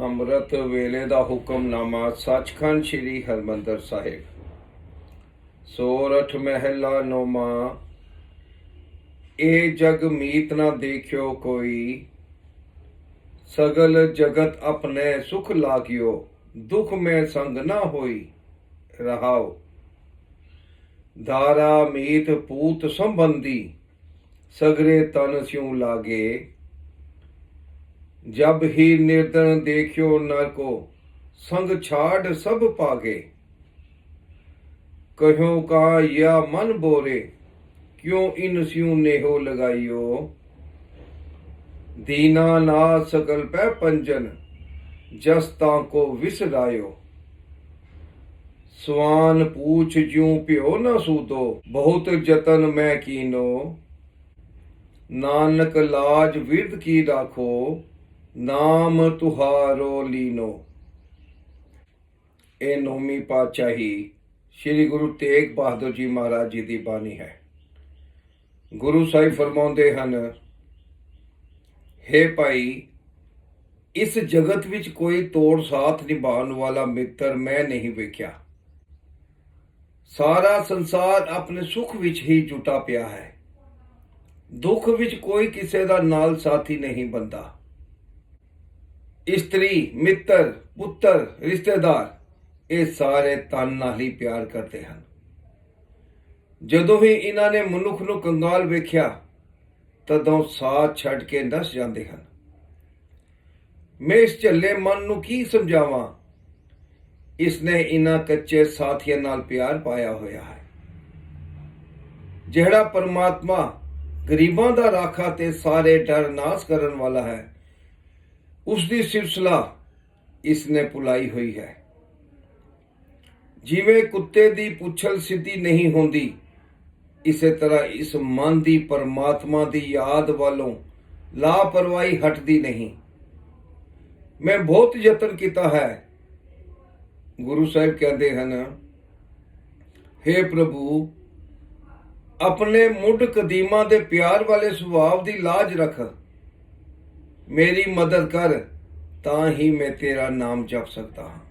ਅੰਮ੍ਰਿਤ ਵੇਲੇ ਦਾ ਹੁਕਮਨਾਮਾ ਸੱਚਖੰਡ ਸ੍ਰੀ ਹਰਮੰਦਰ ਸਾਹਿਬ। ਸੋਰਠ ਮਹਿਲਾ ਨੋਮਾ, ਇਹ ਜਗ ਮੀਤ ਨਾ ਦੇਖਿਓ ਕੋਈ, ਸਗਲ ਜਗਤ ਆਪਣੇ ਸੁਖ ਲਾਗਿਓ, ਦੁਖ ਮੈਂ ਸੰਗ ਨਾ ਹੋਈ ਰਹਾਓ। ਧਾਰਾ ਮੀਤ ਪੂਤ ਸੰਬੰਧੀ, ਸਗਰੇ ਤਨ ਸਿਉ ਲਾਗੇ ਜਬ ਹੀ ਨਿਰਦਨ ਦੇਖਿਓ ਨਰ ਕੋ ਸੰਗ ਛਾੜ ਸਭ ਪਾਗੇ। ਕਹੋ ਕਾ ਯਾ ਮਨ ਬੋਰੇ, ਕਿਉ ਇਨ ਸਿਉ ਨੇਹੋ ਲਗਾਈਓ? ਦੀਨਾ ਨਾ ਸਕਲ ਪੈ ਪੰਜਨ, ਜਸ ਤਾਂ ਕੋ ਵਿਸਰਾਇਓ ਸਵਾਨ ਪੂਛ ਜਿਉ ਭਿਓ ਨਾ ਸੂਦੋ, ਬਹੁਤ ਜਤਨ ਮੈਂ ਕੀਨੋ। ਨਾਨਕ ਲਾਜ ਵਿਰਧ ਕੀ ਰਾਖੋ ਨਾਮ ਤੁਹਾਰੋ ਲੀਨੋ। ਇਹ ਨੌਵੀਂ ਪਾਤਸ਼ਾਹੀ ਸ੍ਰੀ ਗੁਰੂ ਤੇਗ ਬਹਾਦਰ ਜੀ ਮਹਾਰਾਜ ਜੀ ਦੀ ਬਾਣੀ ਹੈ। ਗੁਰੂ ਸਾਹਿਬ ਫਰਮਾਉਂਦੇ ਹਨ हे ਭਾਈ, ਇਸ ਜਗਤ ਵਿੱਚ ਕੋਈ ਤੋੜ ਸਾਥ ਨਿਭਾਉਣ ਵਾਲਾ ਮਿੱਤਰ ਮੈਂ ਨਹੀਂ ਵੇਖਿਆ। ਸਾਰਾ ਸੰਸਾਰ ਆਪਣੇ ਸੁੱਖ ਵਿੱਚ ਹੀ ਜੁਟਾ ਪਿਆ ਹੈ। ਦੁੱਖ ਵਿੱਚ ਕੋਈ ਕਿਸੇ ਦਾ ਨਾਲ ਸਾਥੀ ਨਹੀਂ ਬੰਦਾ ਇਸਤਰੀ, ਮਿੱਤਰ, ਪੁੱਤਰ, ਰਿਸ਼ਤੇਦਾਰ, ਇਹ ਸਾਰੇ ਤਨ ਨਾਲ ਹੀ ਪਿਆਰ ਕਰਦੇ ਹਨ। ਜਦੋਂ ਹੀ ਇਹਨਾਂ ਨੇ ਮਨੁੱਖ ਨੂੰ ਕੰਗਾਲ ਵੇਖਿਆ, ਤਦੋਂ ਸਾਥ ਛੱਡ ਕੇ ਨਸ ਜਾਂਦੇ ਹਨ। ਮੈਂ ਇਸ ਝੱਲੇ ਮਨ ਨੂੰ ਕੀ ਸਮਝਾਵਾਂ? ਇਸ ਨੇ ਇਹਨਾਂ ਕੱਚੇ ਸਾਥੀਆਂ ਨਾਲ ਪਿਆਰ ਪਾਇਆ ਹੋਇਆ ਹੈ। ਜਿਹੜਾ ਪਰਮਾਤਮਾ ਗਰੀਬਾਂ ਦਾ ਰਾਖਾ ਤੇ ਸਾਰੇ ਡਰ ਨਾਸ ਕਰਨ ਵਾਲਾ ਹੈ ਉਸ ਦੀ ਸਿਲਸਿਲਾ ਇਸ ਨੇ ਪੁਲਾਈ ਹੋਈ ਹੈ। ਜਿਵੇਂ ਕੁੱਤੇ ਦੀ ਪੁੱਛਲ ਸਿੱਧੀ ਨਹੀਂ ਹੁੰਦੀ, ਇਸੇ ਤਰ੍ਹਾਂ ਇਸ ਮਨ ਦੀ ਪਰਮਾਤਮਾ ਦੀ ਯਾਦ ਵੱਲੋਂ ਲਾਪਰਵਾਹੀ ਹਟਦੀ ਨਹੀਂ। ਮੈਂ ਬਹੁਤ ਯਤਨ ਕੀਤਾ ਹੈ। ਗੁਰੂ ਸਾਹਿਬ ਕਹਿੰਦੇ ਹਨ हे ਪ੍ਰਭੂ, ਆਪਣੇ ਮੁੱਢ ਕਦੀਮਾ ਦੇ ਪਿਆਰ ਵਾਲੇ ਸੁਭਾਅ ਦੀ ਲਾਜ ਰੱਖ। ਮੇਰੀ ਮਦਦ ਕਰ ਤਾਂ ਹੀ ਮੈਂ ਤੇਰਾ ਨਾਮ ਜਪ ਸਕਦਾ ਹਾਂ।